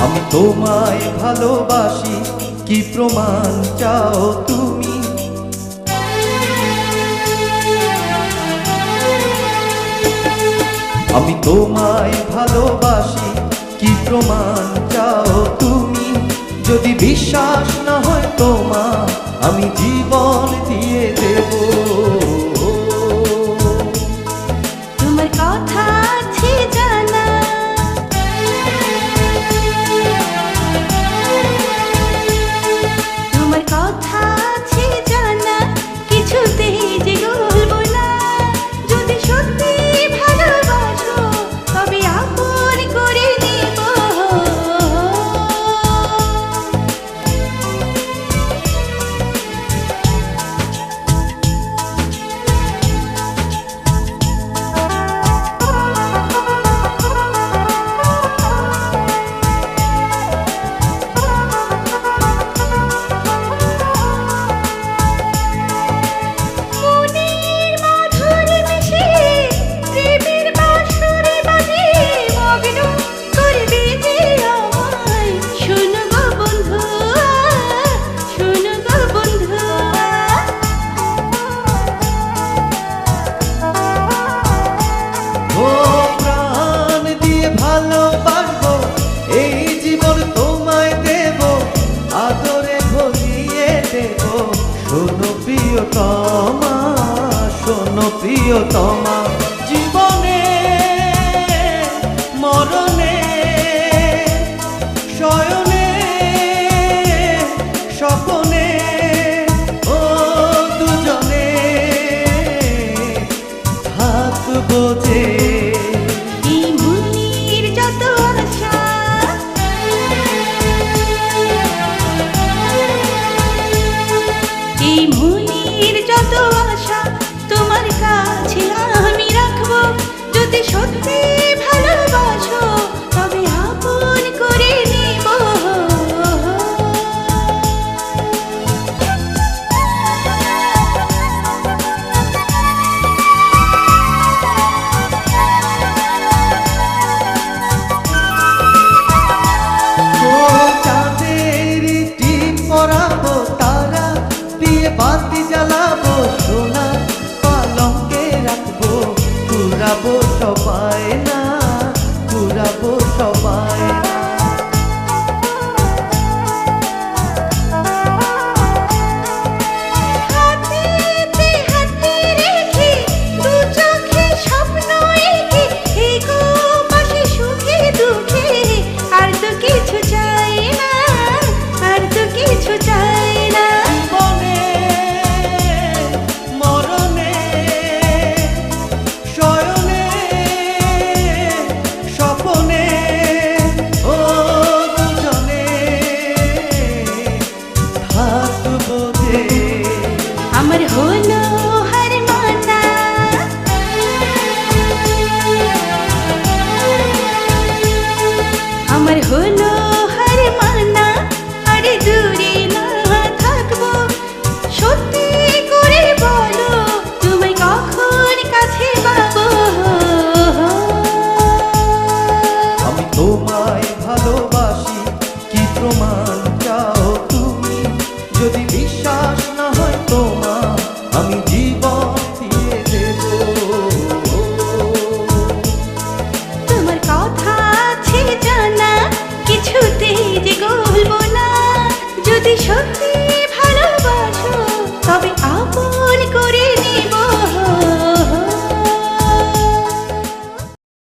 আমি তোমায় ভালোবাসি, কি প্রমাণ চাও তুমি? আমি তোমায় ভালোবাসি, কি প্রমাণ চাও তুমি? যদি বিশ্বাস না হয় তোমার আমি জীবনে শোনো প্রিয়তমা শোনো প্রিয়তমা জীবনে মরণে শয়ন। I know.